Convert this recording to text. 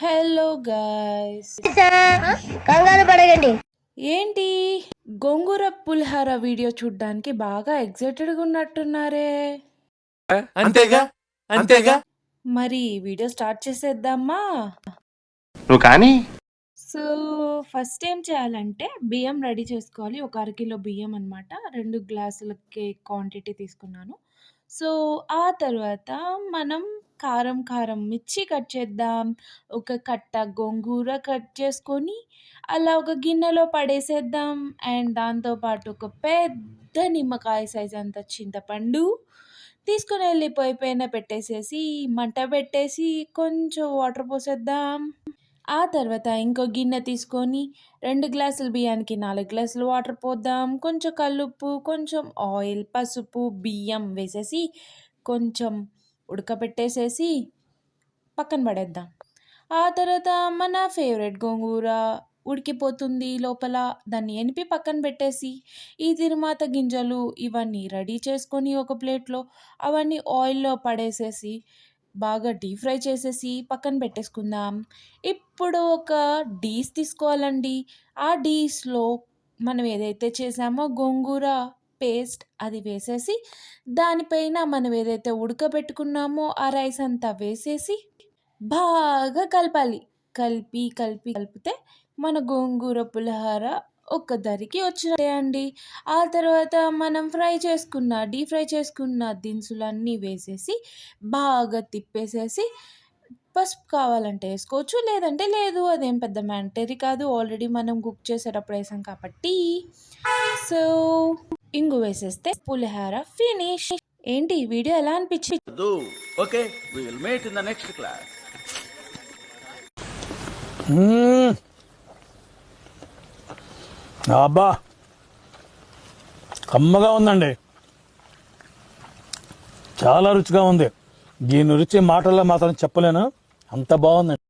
Hello guys కంగారు పడకండి. ఏంటి? గోంగూర పులిహార వీడియో చూడ్డానికి బాగా ఎగ్జైటెడ్గా ఉన్నట్టున్నారే. అంతేగా? అంతేగా? మరి వీడియో స్టార్ట్ చేసేద్దామా? నువ్వు కానీ? సో ఫస్ట్ ఏం చేయాలంటే బియ్యం రెడీ చేసుకోవాలి. ఒక అరకిలో బియ్యం అనమాట రెండు గ్లాసులకి క్వాంటిటీ తీసుకున్నాను. సో ఆ తర్వాత మనం కారం కారం మిర్చి కట్ చేద్దాం. ఒక కట్ట గోంగూర కట్ చేసుకొని అలా ఒక గిన్నెలో పడేసేద్దాం. అండ్ దాంతోపాటు ఒక పెద్ద నిమ్మకాయ సైజ్ అంత చింతపండు తీసుకుని వెళ్ళి పొయ్యి పైన పెట్టేసేసి మంట పెట్టేసి కొంచెం వాటర్ పోసేద్దాం. ఆ తర్వాత ఇంకో గిన్నె తీసుకొని రెండు గ్లాసుల బియ్యానికి నాలుగు గ్లాసులు వాటర్ పోద్దాం. కొంచెం కల్లుప్పు కొంచెం ఆయిల్ పసుపు బియ్యం వేసేసి కొంచెం ఉడకబెట్టేసేసి పక్కన పడేద్దాం. ఆ తర్వాత మన ఫేవరెట్ గోంగూర ఉడికిపోతుంది లోపల. దాన్ని ఎనిపి పక్కన పెట్టేసి ఈ తిరుమాత గింజలు ఇవన్నీ రెడీ చేసుకొని ఒక ప్లేట్లో అవన్నీ ఆయిల్లో పడేసేసి బాగా డీప్ ఫ్రై చేసేసి పక్కన పెట్టేసుకుందాం. ఇప్పుడు ఒక డీస్ తీసుకోవాలండి. ఆ డీస్లో మనం ఏదైతే చేసామో గోంగూర పేస్ట్ అది వేసేసి దానిపైన మనం ఏదైతే ఉడకబెట్టుకున్నామో ఆ రైస్ అంతా వేసేసి బాగా కలపాలి. కలిపి కలిపి కలిపితే మన గోంగూర పులిహార ఒక్క దరికి వచ్చినట్టే అండి ఆ తర్వాత మనం ఫ్రై చేసుకున్న డీప్ ఫ్రై చేసుకున్న దినుసులన్నీ వేసేసి బాగా తిప్పేసేసి పసుపు కావాలంటే వేసుకోవచ్చు లేదంటే లేదు అదేం పెద్ద మ్యాంటరీ కాదు. ఆల్రెడీ మనం కుక్ చేసేటప్పుడు వేసాం కాబట్టి. సో ఇంగు వేసేస్తే పులిహార ఫినిష్ ఏంటి ఈ వీడియో ఎలా అనిపించింది? will meet in the next class. మ్మ్. అబ్బా కమ్మగా ఉందండి. చాలా రుచిగా ఉంది. దీని రుచి మాటల్లో మాత్రం చెప్పలేను. అంత బాగుందండి.